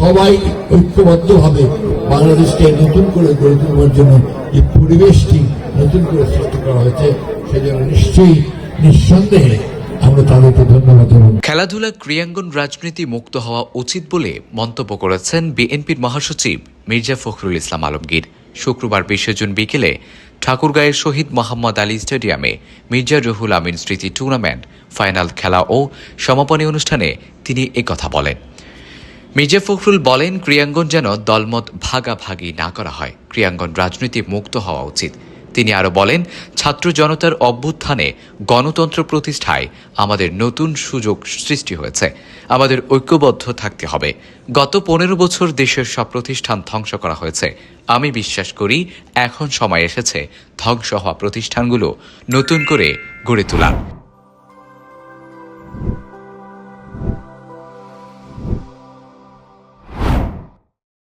সবাই ঐক্যবদ্ধভাবে বাংলাদেশকে নতুন করে গড়ে তোলবার জন্য যে পরিবেশটি নতুন করে সৃষ্টি করা হয়েছে সেজন্য নিশ্চয়ই নিঃসন্দেহে খেলাধুলা ক্রিয়াঙ্গন রাজনীতি মুক্ত হওয়া উচিত বলে মন্তব্য করেছেন বিএনপির মহাসচিব মির্জা ফখরুল ইসলাম আলমগীর। শুক্রবার বিশে জুন বিকেলে ঠাকুরগাঁয়ের শহীদ মোহাম্মদ আলী স্টেডিয়ামে মির্জা রুহুল আমিন স্মৃতি টুর্নামেন্ট, ফাইনাল খেলা ও সমাপনী অনুষ্ঠানে তিনি একথা বলেন। মির্জা ফখরুল বলেন, ক্রিয়াঙ্গন যেন দলমত ভাগাভাগি না করা হয়, ক্রিয়াঙ্গন রাজনীতি মুক্ত হওয়া উচিত। তিনি আরও বলেন, ছাত্র জনতার অভ্যুত্থানে গণতন্ত্র প্রতিষ্ঠায় আমাদের নতুন সুযোগ সৃষ্টি হয়েছে, আমাদের ঐক্যবদ্ধ থাকতে হবে। গত পনেরো বছর দেশের সব প্রতিষ্ঠান ধ্বংস করা হয়েছে। আমি বিশ্বাস করি, এখন সময় এসেছে ধ্বংস হওয়া প্রতিষ্ঠানগুলো নতুন করে গড়ে তোলার।